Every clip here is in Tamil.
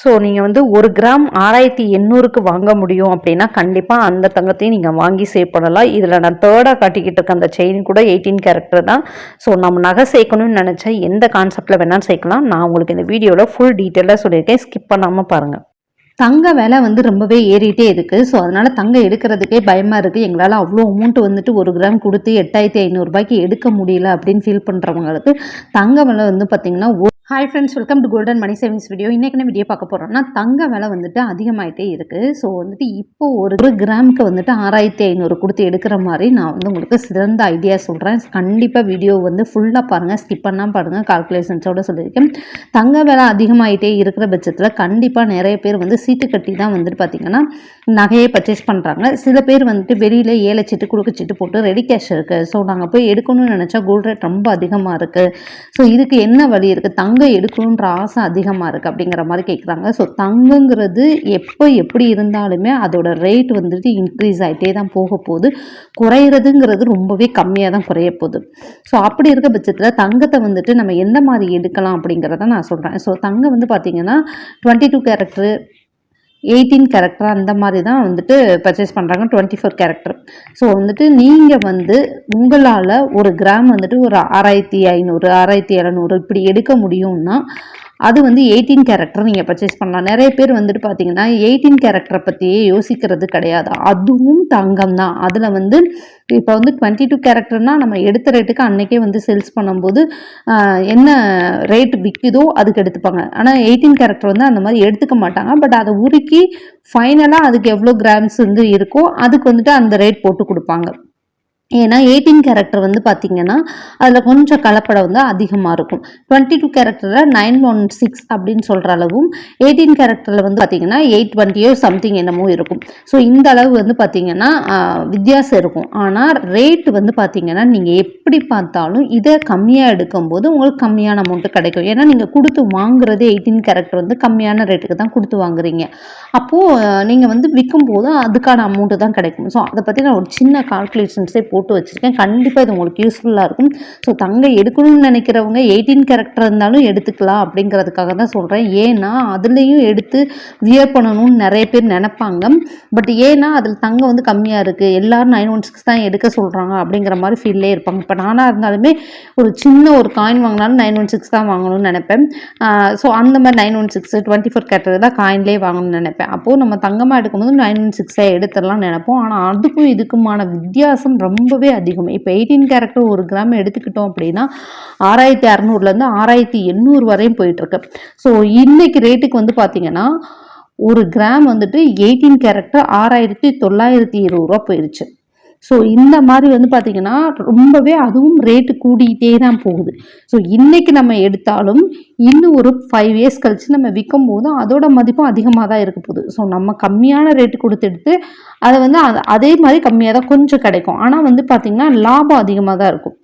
ஸோ நீங்கள் வந்து ஒரு கிராம் ஆறாயிரத்தி எண்ணூறுக்கு வாங்க முடியும் அப்படின்னா கண்டிப்பாக அந்த தங்கத்தையும் நீங்கள் வாங்கி சேவ் பண்ணலாம். இதில் நான் தேர்டாக காட்டிக்கிட்டு இருக்க அந்த செயின் கூட எயிட்டீன் கேரக்டர் தான். ஸோ நம்ம நகை சேர்க்கணும்னு நினச்சா எந்த கான்செப்டில் வேணாலும் சேர்க்கலாம். நான் உங்களுக்கு இந்த வீடியோவில் ஃபுல் டீட்டெயிலாக சொல்லியிருக்கேன். ஸ்கிப் பண்ணாமல் பாருங்கள் தங்க விலை வந்து ரொம்பவே ஏறிட்டே இருக்குது ஸோ அதனால் தங்கம் எடுக்கிறதுக்கே பயமாக இருக்குது எங்களால் அவ்வளோ அமௌண்ட் வந்துட்டு ஒரு கிராம் கொடுத்து எட்டாயிரத்தி ஐநூறுரூபாய்க்கு எடுக்க முடியல அப்படின்னு ஃபீல் பண்ணுறவங்களுக்கு தங்க விலை வந்து பார்த்திங்கன்னா hi friends welcome to golden money savings video இன்றைக்கி என்ன வீடியோ பார்க்க போகிறோம்னா தங்க விலை வந்துட்டு அதிகமாகிட்டே இருக்குது ஸோ வந்துட்டு இப்போ ஒரு ஒரு கிராமுக்கு வந்துட்டு ஆறாயிரத்தி ஐநூறு கொடுத்து எடுக்கிற மாதிரி நான் வந்து உங்களுக்கு சிறந்த ஐடியா சொல்கிறேன் கண்டிப்பாக வீடியோ வந்து ஃபுல்லாக பாருங்கள் ஸ்கிப் பண்ணால் பாருங்கள் கால்குலேஷன்ஸோட சொல்லியிருக்கேன். தங்க விலை அதிகமாகிட்டே இருக்கிற பட்சத்தில் கண்டிப்பாக நிறைய பேர் வந்து சீட்டு கட்டி தான் வந்துட்டு பார்த்திங்கன்னா நகையை பர்ச்சேஸ் பண்ணுறாங்க சில பேர் வந்துட்டு வெளியில் ஏழை சீட்டு கொடுக்க சீட்டு போட்டு ரெடி கேஷ் இருக்குது ஸோ நாங்கள் போய் எடுக்கணும்னு நினச்சா கோல்ட் ரேட் ரொம்ப அதிகமாக இருக்குது ஸோ இதுக்கு என்ன வழி இருக்குது தங்க எடுக்கணுன்ற ஆசை அதிகமாக இருக்குது அப்படிங்கிற மாதிரி கேட்குறாங்க ஸோ தங்கங்கிறது எப்போ எப்படி இருந்தாலுமே அதோட ரேட் வந்துட்டு இன்க்ரீஸ் ஆகிட்டே தான் போக போகுது. குறையிறதுங்கிறது ரொம்பவே கம்மியாக தான் குறைய போகுது. ஸோ அப்படி இருக்க பட்சத்தில் தங்கத்தை வந்துட்டு நம்ம எந்த மாதிரி எடுக்கலாம் அப்படிங்கிறத நான் சொல்கிறேன் ஸோ தங்கம் வந்து பார்த்திங்கன்னா twenty two character eighteen character அந்த மாதிரி தான் வந்துட்டு பர்ச்சேஸ் பண்ணுறாங்க டுவெண்ட்டி ஃபோர் கேரக்டர் ஸோ வந்துட்டு நீங்கள் வந்து உங்களால் ஒரு கிராம் வந்துட்டு ஒரு ஆறாயிரத்தி ஐநூறு ஆறாயிரத்தி எழுநூறு இப்படி எடுக்க முடியும்னா அது வந்து எயிட்டீன் கேரக்டர் நீங்கள் பர்ச்சேஸ் பண்ணலாம். நிறைய பேர் வந்துட்டு பார்த்தீங்கன்னா எயிட்டீன் கேரக்டரை பற்றியே யோசிக்கிறது கிடையாது. அதுவும் தங்கம் தான். அதில் வந்து இப்போ வந்து டுவெண்ட்டி டூ கேரக்டர்னால் நம்ம எடுத்த ரேட்டுக்கு அன்றைக்கே வந்து சேல்ஸ் பண்ணும்போது என்ன ரேட் விற்குதோ அதுக்கு எடுத்துப்பாங்க. ஆனால் எயிட்டீன் கேரக்டர் வந்து அந்த மாதிரி எடுத்துக்க மாட்டாங்க. பட் அதை உருக்கி ஃபைனலாக அதுக்கு எவ்வளோ கிராம்ஸ் வந்து இருக்கோ அதுக்கு வந்துட்டு அந்த ரேட் போட்டு கொடுப்பாங்க. ஏன்னா எயிட்டீன் கேரக்டர் வந்து பார்த்தீங்கன்னா அதில் கொஞ்சம் கலப்படம் வந்து அதிகமாக இருக்கும். டுவெண்ட்டி டூ கேரக்டரில் நைன் ஒன் சிக்ஸ் அப்படின்னு சொல்கிற அளவும் எயிட்டீன் கேரக்டரில் வந்து பார்த்தீங்கன்னா எயிட் டுவெண்ட்டியோ சம்திங் என்னமோ இருக்கும். ஸோ இந்த அளவு வந்து பார்த்தீங்கன்னா வித்தியாசம் இருக்கும். ஆனால் ரேட் வந்து பார்த்தீங்கன்னா நீங்கள் எப்படி பார்த்தாலும் இதை கம்மியாக எடுக்கும்போது உங்களுக்கு கம்மியான அமௌண்ட்டு கிடைக்கும். ஏன்னா நீங்கள் கொடுத்து வாங்குறது எயிட்டீன் கேரக்டர் வந்து கம்மியான ரேட்டுக்கு தான் கொடுத்து வாங்குறீங்க. அப்போது நீங்கள் வந்து விற்கும்போது அதுக்கான அமௌண்ட்டு தான் கிடைக்கும். ஸோ அதை பற்றி நான் ஒரு சின்ன கால்குலேஷன்ஸே போட்டு வச்சுருக்கேன். கண்டிப்பாக இது உங்களுக்கு யூஸ்ஃபுல்லாக இருக்கும். ஸோ தங்க எடுக்கணும்னு நினைக்கிறவங்க எயிட்டீன் கேரக்டர் இருந்தாலும் எடுத்துக்கலாம் அப்படிங்கிறதுக்காக தான் சொல்கிறேன் ஏன்னா அதுலேயும் எடுத்து வியர் பண்ணணும்னு நிறைய பேர் நினைப்பாங்க. பட் ஏன்னா அதில் தங்கம் வந்து கம்மியாக இருக்குது எல்லோரும் நைன் ஒன் சிக்ஸ் தான் எடுக்க சொல்கிறாங்க அப்படிங்கிற மாதிரி ஃபீல்லே இருப்பாங்க. இப்போ நானாக இருந்தாலுமே ஒரு சின்ன ஒரு காயின் வாங்கினாலும் நைன் ஒன் சிக்ஸ் தான் வாங்கணும்னு நினைப்பேன். ஸோ அந்த மாதிரி nine one six twenty four character தான் காயின்லேயே வாங்கணும்னு நினைப்பேன். அப்போது நம்ம தங்கமாக எடுக்கும்போது நைன் ஒன் சிக்ஸை எடுத்துடலாம்னு நினைப்போம். ஆனால் அதுக்கும் இதுக்குமான வித்தியாசம் ரொம்ப ரொம்பவே அதிகம். இப்போ எயிட்டீன் கேரக்டர் ஒரு கிராம் எடுத்துக்கிட்டோம் அப்படின்னா ஆறாயிரத்தி அறநூறுலேருந்து ஆறாயிரத்தி எண்ணூறு வரையும் போயிட்டுருக்கு. ஸோ இன்றைக்கி ரேட்டுக்கு வந்து பார்த்தீங்கன்னா ஒரு கிராம் வந்துட்டு எயிட்டீன் கேரக்டர் ஆறாயிரத்தி தொள்ளாயிரத்தி இருபது ரூபா போயிடுச்சு ஸோ இந்த மாதிரி வந்து பார்த்திங்கன்னா ரொம்பவே அதுவும் ரேட்டு கூடிக்கிட்டே தான் போகுது. ஸோ இன்றைக்கி நம்ம எடுத்தாலும் இன்னும் ஒரு ஃபைவ் இயர்ஸ் கழித்து நம்ம விற்கும் போதும் அதோட மதிப்பும் அதிகமாக தான் இருக்க போகுது. ஸோ நம்ம கம்மியான ரேட்டு கொடுத்து எடுத்து அதை வந்து அதே மாதிரி கம்மியாக தான் கொஞ்சம் கிடைக்கும். ஆனால் வந்து பார்த்திங்கன்னா லாபம் அதிகமாக தான் இருக்கும்.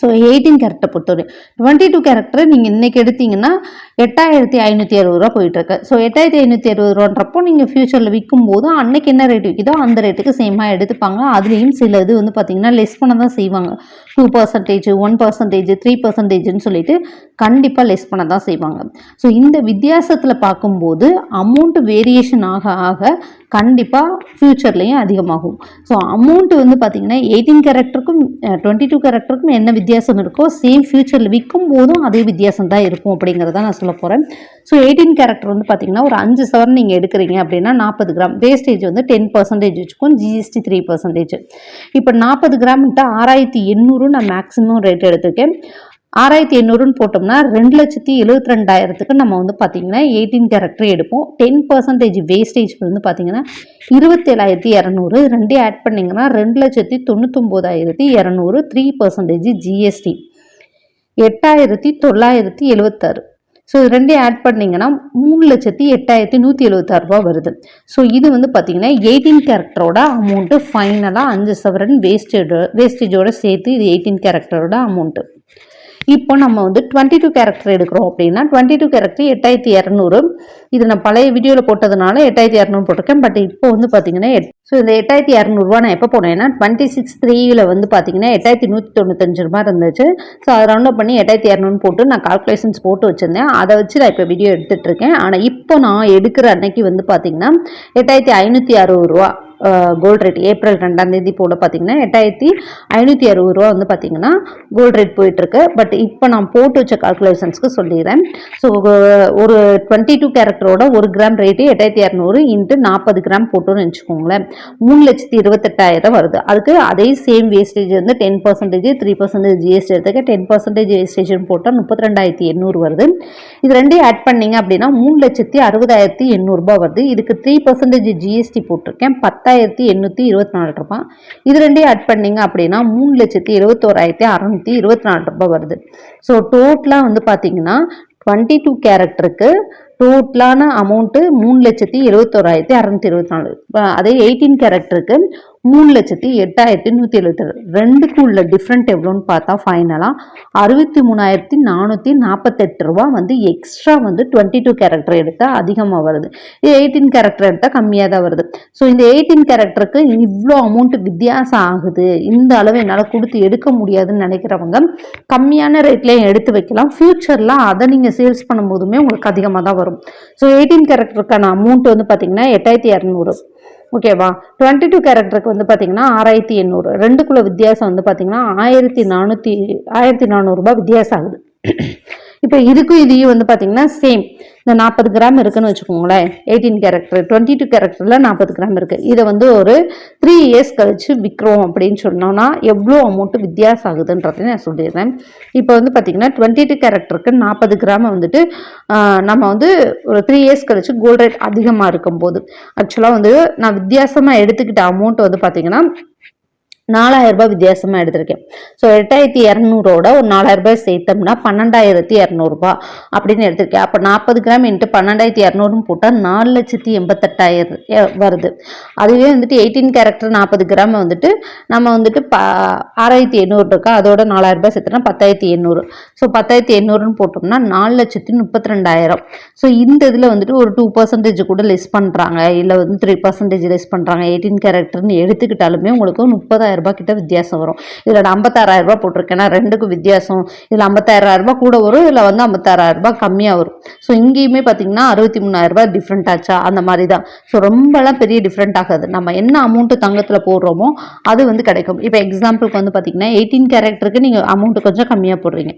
ஸோ எயிட்டீன் கேரக்டர் பொறுத்தவரை டுவெண்ட்டி டூ கேரக்டர் நீங்கள் இன்றைக்கி எடுத்தீங்கன்னா எட்டாயிரத்தி ஐநூற்றி அறுபது ரூபா போயிட்டுருக்கு. ஸோ எட்டாயிரத்தி ஐநூற்றி அறுபது ரூபான்றப்போ நீங்கள் ஃபியூச்சரில் விற்கும் போது அன்னைக்கு என்ன ரேட் விற்கிதோ அந்த ரேட்டுக்கு சேமாக எடுத்துப்பாங்க. அதுலேயும் சில இது வந்து பார்த்திங்கன்னா லெஸ் பண்ண தான் செய்வாங்க. Two percentage one percentage three பர்சன்டேஜ்னு சொல்லிட்டு கண்டிப்பாக லெஸ் பண்ண தான் செய்வாங்க. ஸோ இந்த வித்தியாசத்தில் பார்க்கும்போது அமௌண்ட் வேரியேஷன் ஆக ஆக கண்டிப்பாக ஃப்யூச்சர்லேயும் அதிகமாகும். ஸோ அமௌண்ட்டு வந்து பார்த்திங்கன்னா எயிட்டீன் கேரக்டருக்கும் டுவெண்ட்டி டூ கேரக்டருக்கும் என்ன வித்தியாசம் இருக்கோ சேம் ஃப்யூச்சரில் விற்கும் போதும் அதே வித்தியாசம் தான் இருக்கும் அப்படிங்கிறத நான் சொல்ல போகிறேன் ஸோ எயிட்டீன் கேரக்டர் வந்து பார்த்திங்கன்னா ஒரு அஞ்சு சவரன் நீங்கள் எடுக்கிறீங்க அப்படின்னா நாற்பது கிராம் வேஸ்டேஜ் வந்து டென் பர்சன்டேஜ் வச்சுக்கும் ஜிஎஸ்டி த்ரீ பர்சன்டேஜ் இப்போ நாற்பது கிராம்கிட்ட ஆறாயிரத்தி எண்ணூறு நான் மேக்ஸிமம் ரேட் எடுத்திருக்கேன். ஆறாயிரத்தி எண்ணூறுன்னு போட்டோம்னா ரெண்டு லட்சத்தி எழுபத்தி ரெண்டாயிரத்துக்கு நம்ம வந்து பார்த்தீங்கன்னா எயிட்டீன் கேரக்டர் எடுப்போம். டென் பர்சன்டேஜ் வேஸ்டேஜ் வந்து பார்த்தீங்கன்னா இருபத்தேழாயிரத்தி இரநூறு. ரெண்டே ஆட் பண்ணிங்கன்னா ரெண்டு லட்சத்தி தொண்ணூத்தொம்போதாயிரத்தி இரநூறு த்ரீ பர்சன்டேஜ் ஜிஎஸ்டி எட்டாயிரத்தி தொள்ளாயிரத்தி எழுபத்தாறு ஸோ இது ரெண்டையும் ஆட் பண்ணிங்கன்னா மூணு லட்சத்தி எட்டாயிரத்தி நூற்றி எழுபத்தாறு ரூபா வருது. ஸோ இது வந்து பார்த்தீங்கன்னா எயிட்டீன் கேரக்டரோட அமௌண்ட்டு ஃபைனலாக அஞ்சு சவரன் வேஸ்டேஜோ வேஸ்டேஜோட சேர்த்து இது எயிட்டீன் கேரக்டரோட அமௌண்ட்டு இப்போ நம்ம வந்து டுவெண்ட்டி டூ கேரக்டர் எடுக்கிறோம் அப்படின்னா டுவெண்ட்டி டூ கேரக்டர் எட்டாயிரத்தி இரநூறு. இது நான் பழைய வீடியோவில் போட்டதுனால எட்டாயிரத்தி இரநூறு போட்டிருக்கேன். பட் இப்போ வந்து பார்த்தீங்கன்னா ஸோ இந்த எட்டாயிரத்தி இரநூறுவா நான் எப்போ போனேன்னா டுவெண்ட்டி சிக்ஸ் த்ரீயில் வந்து பார்த்தீங்கன்னா எட்டாயிரத்தி நூற்றி தொண்ணூத்தஞ்சு ரூபா இருந்துச்சு. ஸோ அதை ரவுண்ட் பண்ணி எட்டாயிரத்தி இரநூறு போட்டு நான் கால்குலேஷன்ஸ் போட்டு வச்சுருந்தேன். அதை வச்சு நான் இப்போ வீடியோ எடுத்துகிட்ருக்கேன் ஆனால் இப்போ நான் எடுக்கிற அன்னைக்கு வந்து பார்த்தீங்கன்னா எட்டாயிரத்தி ஐநூற்றி அறுபது ரூபா கோல்ட் ரேட் ஏப்ரல் ரெண்டாம் தேதி போல பார்த்தீங்கன்னா எட்டாயிரத்தி ஐநூற்றி அறுபது ரூபா வந்து பார்த்தீங்கன்னா கோல்ட் ரேட் போயிட்டுருக்கு. பட் இப்போ நான் போட்டு வச்ச கால்குலேஷன்ஸ்க்கு சொல்லிடுறேன். ஸோ ஒரு டுவெண்ட்டி டூ கேரக்டரோட ஒரு கிராம் ரேட்டு எட்டாயிரத்தி இரநூறு இன்ட்டு நாற்பது கிராம் போட்டோன்னு வச்சுக்கோங்களேன். மூணு லட்சத்தி இருபத்தெட்டாயிரம் வருது. அதுக்கு அதே சேம் வேஸ்டேஜ் வந்து ten percentage three percentage GST எடுத்துக்க டென் பர்சன்டேஜ் வேஸ்டேஜ்னு போட்டால் முப்பத்தி ரெண்டாயிரத்தி எண்ணூறு வருது. இது ரெண்டையும் ஆட் பண்ணீங்க அப்படின்னா மூணு லட்சத்தி அறுபதாயிரத்தி எண்ணூறுபா வருது. இதுக்கு த்ரீ பர்சன்டேஜ் ஜிஎஸ்டி போட்டிருக்கேன். பத்தாயிரம் ரெண்டாயிரத்தி எண்ணூற்றி இருபத்தி நாலு ரூபாய் இது ரெண்டையும் ஆட் பண்ணிங்க அப்படின்னா மூணு லட்சத்தி இருபத்தோராயிரத்தி அறநூற்றி இருபத்தி நாலு ரூபாய் வருது. ஸோ டோட்டலாக வந்து பார்த்தீங்கன்னா டுவெண்ட்டி டூ கேரக்டருக்கு டோட்டலான அமௌண்ட்டு மூணு லட்சத்தி எழுபத்தோராயிரத்தி அறநூற்றி இருபத்தி நாலு. அதே எயிட்டீன் கேரக்டருக்கு மூணு லட்சத்தி எட்டாயிரத்தி நூற்றி எழுபத்தி ரெண்டுக்கு உள்ள டிஃப்ரெண்ட் எவ்வளோன்னு பார்த்தா ஃபைனலாக அறுபத்தி மூணாயிரத்தி நானூற்றி நாற்பத்தெட்டு ரூபா வந்து எக்ஸ்ட்ரா வந்து டுவெண்ட்டி டூ கேரக்டர் எடுத்தால் அதிகமாக வருது. இது எயிட்டீன் கேரக்டர் எடுத்தால் கம்மியாக தான் வருது. ஸோ இந்த எயிட்டீன் கேரக்டருக்கு இவ்வளோ அமௌண்ட்டு வித்தியாசம் ஆகுது. இந்த அளவு என்னால் கொடுத்து எடுக்க முடியாதுன்னு நினைக்கிறவங்க கம்மியான ரேட்லேயும் எடுத்து வைக்கலாம். ஃப்யூச்சரில் அதை நீங்கள் சேல்ஸ் பண்ணும்போதுமே உங்களுக்கு அதிகமாக தான் வரும். ஸோ எயிட்டீன் கேரக்டருக்கான அமௌண்ட் வந்து பார்த்திங்கன்னா எட்டாயிரத்தி இரநூறு ஓகேவா டுவெண்ட்டி டூ கேரக்டருக்கு வந்து பார்த்தீங்கன்னா ஆறாயிரத்தி எண்ணூறு. ரெண்டுக்குள்ள வித்தியாசம் வந்து பார்த்தீங்கன்னா ஆயிரத்தி நானூற்றி ஆயிரத்தி நானூறுரூபா வித்தியாசம் ஆகுது. இப்போ இதுக்கும் இதையும் வந்து பார்த்தீங்கன்னா சேம் இந்த நாற்பது கிராம் இருக்குன்னு வச்சுக்கோங்களேன். எயிட்டீன் கேரக்டர் டுவெண்ட்டி டூ கேரக்டரில் நாற்பது கிராம் இருக்குது இதை வந்து ஒரு த்ரீ இயர்ஸ் கழிச்சு விற்கிறோம் அப்படின்னு சொன்னோன்னா எவ்வளோ அமௌண்ட்டு வித்தியாசம் ஆகுதுன்றதை நான் சொல்லிடுறேன். இப்போ வந்து பார்த்தீங்கன்னா டுவெண்ட்டி டூ கேரக்டருக்கு நாற்பது கிராம் வந்துட்டு நம்ம வந்து ஒரு த்ரீ இயர்ஸ் கழிச்சு கோல்ட் ரேட் அதிகமாக இருக்கும்போது. ஆக்சுவலாக வந்து நான் வித்தியாசமாக எடுத்துக்கிட்ட அமௌண்ட் வந்து பார்த்தீங்கன்னா நாலாயிரம் ரூபாய் வித்தியாசமாக எடுத்திருக்கேன். ஸோ எட்டாயிரத்தி இரநூறோட ஒரு நாலாயிரம் ரூபாய் சேர்த்தோம்னா பன்னெண்டாயிரத்தி இரநூறுபா அப்படின்னு எடுத்திருக்கேன். அப்போ நாற்பது கிராம் இன்ட்டு பன்னெண்டாயிரத்தி இரநூறுன்னு போட்டால் நாலு லட்சத்தி எண்பத்தெட்டு எண்பத்தெட்டாயிரம் வருது. அதுவே வந்துட்டு எயிட்டீன் கேரக்டர் நாற்பது கிராம் வந்துட்டு நம்ம வந்துட்டு ப ஆறாயிரத்தி எண்ணூறு இருக்கா? அதோட நாலாயிரம் ரூபாய் சேர்த்துனா பத்தாயிரத்தி எண்ணூறு. ஸோ பத்தாயிரத்தி எண்ணூறுன்னு போட்டோம்னா நாலு லட்சத்தி முப்பத்தி ரெண்டாயிரம் ஸோ இந்த இதில் வந்துட்டு ஒரு டூ பர்சன்டேஜ் கூட லெஸ் பண்ணுறாங்க இல்லை வந்து த்ரீ பர்சன்டேஜ் லெஸ் பண்ணுறாங்க எயிட்டீன் கேரக்டர்னு எடுத்துக்கிட்டாலுமே உங்களுக்கு முப்பதாயிரம் ரூபாய் கிட்ட வித்தியாசம் வரும். இதில் ஐம்பத்தாறாயிரம் ரூபாய் போட்டிருக்கேன்னா ரெண்டுக்கும் வித்தியாசம். இதில் ஐம்பத்தாயிரம் ரூபாய் கூட வரும். இதில் வந்து ஐம்பத்தாறாயிரம் ரூபாய் கம்மியாக வரும். ஸோ இங்கேயுமே பார்த்தீங்கன்னா அறுபத்தி மூணாயிரம் ரூபாய் டிஃப்ரெண்ட் ஆச்சா? அந்த மாதிரி தான். ஸோ ரொம்பலாம் பெரிய டிஃப்ரெண்ட் ஆகாது. நம்ம என்ன அமௌண்ட்டு தங்கத்தில் போடுறோமோ அது வந்து கிடைக்கும். இப்போ எக்ஸாம்பிளுக்கு வந்து பார்த்தீங்கன்னா எயிட்டீன் கேரக்டருக்கு நீங்கள் அமௌண்ட்டு கொஞ்சம் கம்மியாக போடுறீங்க.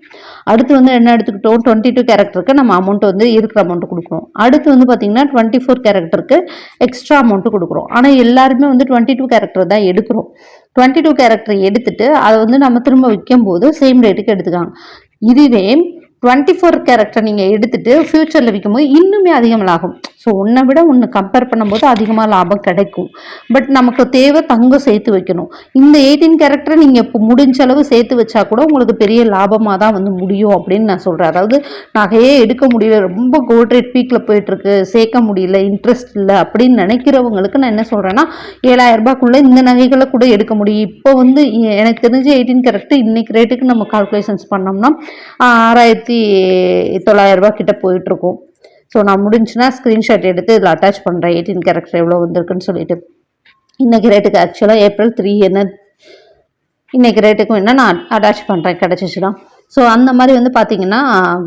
அடுத்து வந்து என்ன எடுத்துக்கிட்டோம்? டுவெண்ட்டி டூ கேரக்டருக்கு நம்ம அமௌண்ட் வந்து இருக்கிற அமௌண்ட் கொடுக்குறோம் அடுத்து வந்து பார்த்தீங்கன்னா டுவெண்ட்டி ஃபோர் கேரக்டருக்கு எக்ஸ்ட்ரா அமௌண்ட்டு கொடுக்குறோம். ஆனால் எல்லாருமே வந்து டுவெண்ட்டி டூ கேரக்டர் தான் எடுக்கிறோம். டுவெண்ட்டி டூ கேரக்டர் எடுத்துட்டு அதை வந்து நம்ம திரும்ப விற்கும் போது சேம் ரேட்டுக்கு எடுத்துக்காங்க இதுவே டுவெண்ட்டி ஃபோர் கேரக்டர் நீங்கள் எடுத்துட்டு ஃப்யூச்சரில் விற்கும்போது இன்னுமே அதிகமாகும். ஸோ உன்னை விட ஒன்று கம்பேர் பண்ணும்போது அதிகமாக லாபம் கிடைக்கும். பட் நமக்கு தேவை தங்கம் சேர்த்து வைக்கணும். இந்த எயிட்டீன் கேரக்டரை நீங்கள் இப்போ முடிஞ்ச அளவு சேர்த்து வச்சா கூட உங்களுக்கு பெரிய லாபமாக தான் வந்து முடியும் அப்படின்னு நான் சொல்கிறேன் அதாவது நகையே எடுக்க முடியல. ரொம்ப கோல்ட் ரேட் பீக்கில் போயிட்டுருக்கு. சேர்க்க முடியல. இன்ட்ரெஸ்ட் இல்லை அப்படின்னு நினைக்கிறவங்களுக்கு நான் என்ன சொல்கிறேன்னா ஏழாயிரம் ரூபாய்க்குள்ளே இந்த நகைகளை கூட எடுக்க முடியும். இப்போ வந்து எனக்கு தெரிஞ்ச எயிட்டீன் கேரக்டர் இன்னைக்கு ரேட்டுக்கு நம்ம கால்குலேஷன்ஸ் பண்ணோம்னா ஆறாயிரத்தி தொள்ளாயிரம் ரூபாய் கிட்ட போயிட்டுருக்கும். ஸோ நான் முடிஞ்சுன்னா ஸ்க்ரீன்ஷாட் எடுத்து இதில் அட்டாச் பண்ணுறேன் எயிட்டீன் கேரக்டர் எவ்வளோ வந்திருக்குன்னு சொல்லிட்டு. இன்றைக்கி ரேட்டுக்கு ஆக்சுவலாக ஏப்ரல் த்ரீ என்ன இன்றைக்கி ரேட்டுக்கும் என்ன நான் அட்டாச் பண்ணுறேன் கிடச்சிச்சுன்னா? ஸோ அந்த மாதிரி வந்து பார்த்திங்கன்னா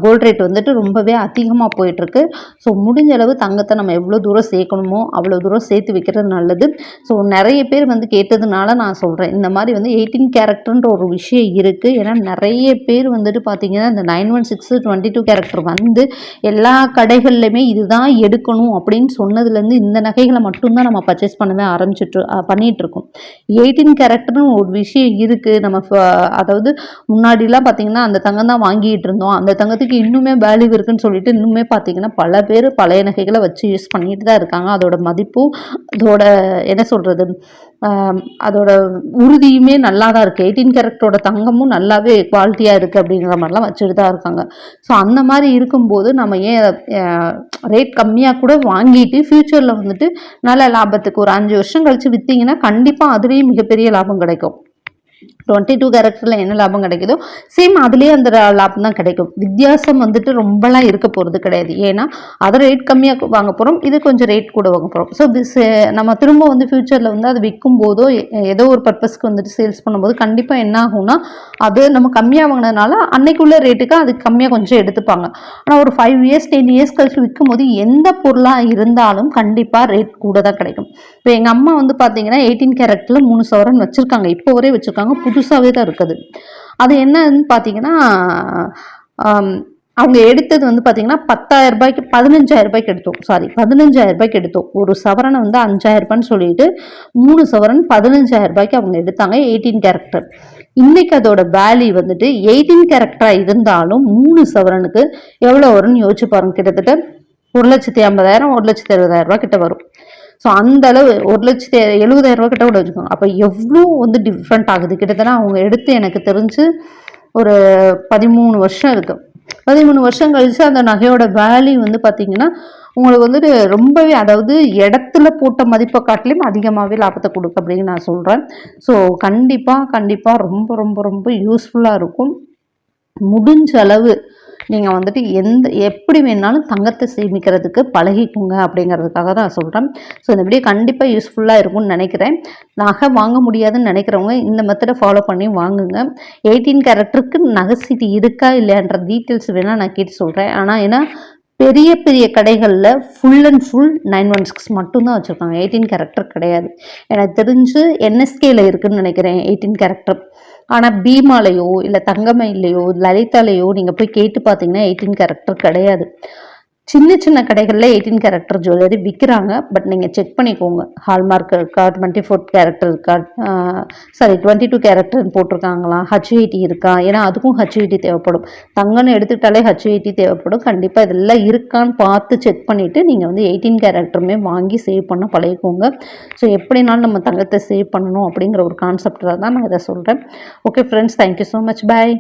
கோல்ட் ரேட் வந்துட்டு ரொம்பவே அதிகமாக போயிட்டுருக்கு. ஸோ முடிஞ்ச அளவு தங்கத்தை நம்ம எவ்வளோ தூரம் சேர்க்கணுமோ அவ்வளோ தூரம் சேர்த்து வைக்கிறது நல்லது. ஸோ நிறைய பேர் வந்து கேட்டதுனால நான் சொல்கிறேன் இந்த மாதிரி வந்து எயிட்டீன் கேரக்டர்ன்ற ஒரு விஷயம் இருக்குது ஏன்னா நிறைய பேர் வந்துட்டு பார்த்திங்கன்னா இந்த nine one six twenty two character வந்து எல்லா கடைகள்லையுமே இதுதான் எடுக்கணும் அப்படின்னு சொன்னதுலேருந்து இந்த நகைகளை மட்டும்தான் நம்ம பர்ச்சேஸ் பண்ணவே ஆரம்பிச்சுட்டு பண்ணிகிட்ருக்கோம் எயிட்டீன் கேரக்டர்னு ஒரு விஷயம் இருக்குது நம்ம அதாவது முன்னாடிலாம் பார்த்திங்கன்னா அந்த தங்கம் தான் வாங்கிட்டு இருந்தோம். அந்த தங்கத்துக்கு இன்னுமே வேல்யூ இருக்குன்னு சொல்லிட்டு இன்னுமே பார்த்தீங்கன்னா பல பேர் பழைய நகைகளை வச்சு யூஸ் பண்ணிட்டு தான் இருக்காங்க. அதோட மதிப்பும் அதோட என்ன சொல்கிறது அதோட உறுதியுமே நல்லா தான் இருக்குது எயிட்டீன் கேரக்டரோட தங்கமும் நல்லாவே குவாலிட்டியாக இருக்குது அப்படிங்கிற மாதிரிலாம் வச்சுட்டு தான் இருக்காங்க. ஸோ அந்த மாதிரி இருக்கும்போது நம்ம ஏன் ரேட் கம்மியாக கூட வாங்கிட்டு ஃப்யூச்சரில் வந்துட்டு நல்ல லாபத்துக்கு ஒரு அஞ்சு வருஷம் கழித்து விற்றீங்கன்னா கண்டிப்பாக அதுலேயும் மிகப்பெரிய லாபம் கிடைக்கும். டுவெண்ட்டி டூ கேரக்டரில் என்ன லாபம் கிடைக்குதோ சேம் அதுலேயே அந்த லாபம் தான் கிடைக்கும். வித்தியாசம் வந்துட்டு ரொம்பலாம் இருக்க போகிறது கிடையாது. ஏன்னா அதை ரேட் கம்மியாக வாங்க போகிறோம் இது கொஞ்சம் ரேட் கூட வாங்க போகிறோம் ஸோ திஸ் நம்ம திரும்ப வந்து ஃப்யூச்சரில் வந்து அது விற்கும் போதோ ஏதோ ஒரு பர்பஸ்க்கு வந்துட்டு சேல்ஸ் பண்ணும்போது கண்டிப்பாக என்ன ஆகும்னா அது நம்ம கம்மியாக வாங்கினதுனால அன்னைக்குள்ள ரேட்டுக்கு அது கம்மியாக கொஞ்சம் எடுத்துப்பாங்க. ஆனால் ஒரு ஃபைவ் இயர்ஸ் டென் இயர்ஸ் கழிச்சு விற்கும் போது எந்த பொருளாக இருந்தாலும் கண்டிப்பாக ரேட் கூட தான் கிடைக்கும். இப்போ எங்கள் அம்மா வந்து பார்த்தீங்கன்னா எயிட்டீன் கேரட்டில் மூணு சவரன் வச்சுருக்காங்க. இப்போ வரை வச்சுருக்காங்க. புதுசாகவே தான் இருக்குது. அது என்னன்னு பார்த்தீங்கன்னா அவங்க எடுத்தது வந்து பார்த்தீங்கன்னா பத்தாயிரம் ரூபாய்க்கு பதினஞ்சாயிரம் ரூபாய்க்கு எடுத்தோம். சாரி பதினஞ்சாயிரம் ரூபாய்க்கு எடுத்தோம். ஒரு சவரனை வந்து அஞ்சாயிரம் ரூபான்னு சொல்லிட்டு மூணு சவரன் பதினஞ்சாயிரம் ரூபாய்க்கு அவங்க எடுத்தாங்க எயிட்டீன் கேரக்டர் இன்னைக்கு அதோட வேல்யூ வந்துட்டு எயிட்டீன் கேரக்டராக இருந்தாலும் மூணு சவரனுக்கு எவ்வளோ வரும்னு யோசிச்சு பாருங்க. கிட்டத்தட்ட ஒரு லட்சத்தி ஐம்பதாயிரம் ஒரு லட்சத்தி அறுபதாயிரம் ரூபாய் கிட்ட வரும். ஸோ அந்த அளவு ஒரு லட்சத்தி எழுபதாயிரம் ரூபா கிட்ட கூட வச்சுக்கோங்க. அப்போ எவ்வளோ வந்து டிஃப்ரெண்ட் ஆகுது? கிட்டத்தட்ட அவங்க எடுத்து எனக்கு தெரிஞ்சு ஒரு பதிமூணு வருஷம் இருக்குது பதிமூணு வருஷம் கழிச்சு அந்த நகையோட வேல்யூ வந்து பார்த்தீங்கன்னா உங்களுக்கு வந்துட்டு ரொம்பவே அதாவது இடத்துல போட்ட மதிப்பை காட்டிலையும் அதிகமாகவே லாபத்தை கொடுக்கு அப்படின்னு நான் சொல்கிறேன் ஸோ கண்டிப்பாக கண்டிப்பாக ரொம்ப ரொம்ப ரொம்ப யூஸ்ஃபுல்லாக இருக்கும். முடிஞ்ச அளவு நீங்கள் வந்துட்டு எந்த எப்படி வேணாலும் தங்கத்தை சேமிக்கிறதுக்கு பழகிக்குங்க அப்படிங்கிறதுக்காக தான் சொல்கிறேன் ஸோ இந்த வீடியோ கண்டிப்பாக யூஸ்ஃபுல்லாக இருக்கும்னு நினைக்கிறேன். நகை வாங்க முடியாதுன்னு நினைக்கிறவங்க இந்த மெத்தடை ஃபாலோ பண்ணி வாங்குங்க. எயிட்டீன் கேரக்டருக்கு நகை சீட்டு இருக்கா இல்லையான்ற டீட்டெயில்ஸ் வேணால் நான் கேட்டு சொல்கிறேன் ஆனால் ஏன்னா பெரிய பெரிய கடைகளில் full and full nine one six மட்டும்தான் வச்சுருக்காங்க. எயிட்டீன் கேரக்டர் கிடையாது. எனக்கு தெரிஞ்சு என்எஸ்கேயில் இருக்குதுன்னு நினைக்கிறேன் எயிட்டீன் கேரக்டர். ஆனால் பீமாலையோ இல்லை தங்கமயிலையோ லலிதாலையோ நீங்கள் போய் கேட்டு பார்த்தீங்கன்னா எயிட்டீன் கேரக்டர் கிடையாது. சின்ன சின்ன கடைகளில் எயிட்டீன் கேரக்டர் ஜுவல்லரி விற்கிறாங்க பட் நீங்கள் செக் பண்ணிக்கோங்க. ஹால்மார்க் இருக்கா டுவெண்ட்டி ஃபோர் கேரக்டர் இருக்கா சாரி டுவெண்ட்டி டூ கேரக்டர்னு போட்டிருக்காங்களா? ஹச்ஐடி இருக்கா? ஏன்னா அதுக்கும் ஹச்ஐடி தேவைப்படும். தங்கம்னு எடுத்துக்கிட்டாலே ஹச்ஐடி தேவைப்படும். கண்டிப்பாக இதெல்லாம் இருக்கான்னு பார்த்து செக் பண்ணிவிட்டு நீங்கள் வந்து எயிட்டீன் கேரக்டருமே வாங்கி சேவ் பண்ண பழகிக்கோங்க. ஸோ எப்படினாலும் நம்ம தங்கத்தை சேவ் பண்ணணும் அப்படிங்கிற ஒரு கான்செப்டில் தான் நான் இதை சொல்கிறேன் okay friends thank you so much bye